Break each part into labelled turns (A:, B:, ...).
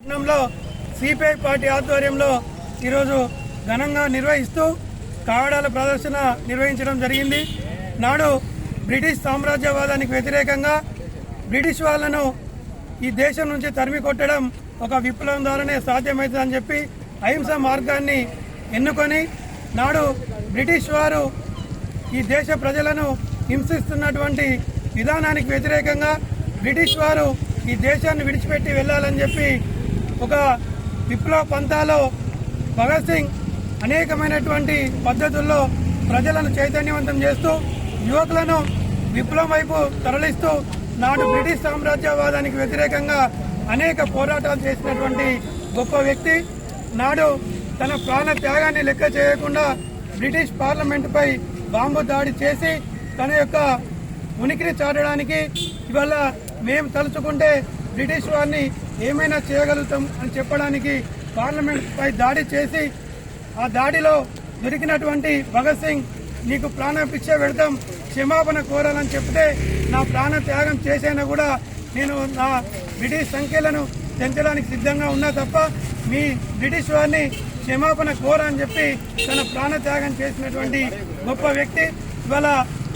A: పట్టణంలో CPI party ఆధ్వర్యంలో ఈరోజు ఘనంగా నిర్వహిస్తూ కావడాల ప్రదర్శన నిర్వహించడం జరిగింది. నాడు బ్రిటిష్ సామ్రాజ్యవాదానికి వ్యతిరేకంగా బ్రిటిష్ వాళ్ళను ఈ దేశం నుంచి తరిమి కొట్టడం ఒక విప్లవం ద్వారానే సాధ్యమవుతుందని చెప్పి అహింస మార్గాన్ని ఎన్నుకొని నాడు బ్రిటిష్ వారు ఈ దేశ ప్రజలను హింసిస్తున్నటువంటి విధానానికి వ్యతిరేకంగా బ్రిటిష్ వారు ఈ దేశాన్ని విడిచిపెట్టి వెళ్ళాలని చెప్పి ఒక విప్లవ పంతాలో భగత్ సింగ్ అనేకమైనటువంటి పద్ధతుల్లో ప్రజలను చైతన్యవంతం చేస్తూ యువకులను విప్లవం వైపు తరలిస్తూ నాడు బ్రిటిష్ సామ్రాజ్యవాదానికి వ్యతిరేకంగా అనేక పోరాటాలు చేసినటువంటి గొప్ప వ్యక్తి. నాడు తన ప్రాణ త్యాగాన్ని లెక్క చేయకుండా బ్రిటిష్ పార్లమెంటుపై బాంబు దాడి చేసి తన యొక్క ఉనికిని చాటడానికి ఇవాళ మేము తలుచుకుంటే బ్రిటిష్ వారిని ఏమైనా చేయగలుగుతాం అని చెప్పడానికి పార్లమెంట్ పై దాడి చేసి ఆ దాడిలో దొరికినటువంటి భగత్ సింగ్ నీకు ప్రాణభిక్ష పెడతాం క్షమాపణ కోరాలని చెప్తే నా ప్రాణ త్యాగం చేసైనా కూడా నేను నా బ్రిటిష్ సంఖ్యలను పెంచడానికి సిద్ధంగా ఉన్నా తప్ప మీ బ్రిటిష్ వారిని క్షమాపణ కోరని చెప్పి తన ప్రాణ త్యాగం చేసినటువంటి గొప్ప వ్యక్తి. ఇవాళ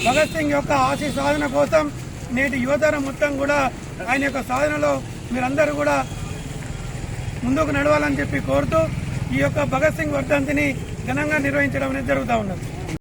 A: భగత్ సింగ్ యొక్క ఆశీ సాధన కోసం నేటి యువతరం మొత్తం కూడా ఆయన యొక్క సాధనలో మీరందరూ కూడా ముందుకు నడవాలని చెప్పి కోరుతూ ఈ యొక్క భగత్ సింగ్ వర్ధంతిని ఘనంగా నిర్వహించడం అనేది జరుగుతూ ఉన్నది.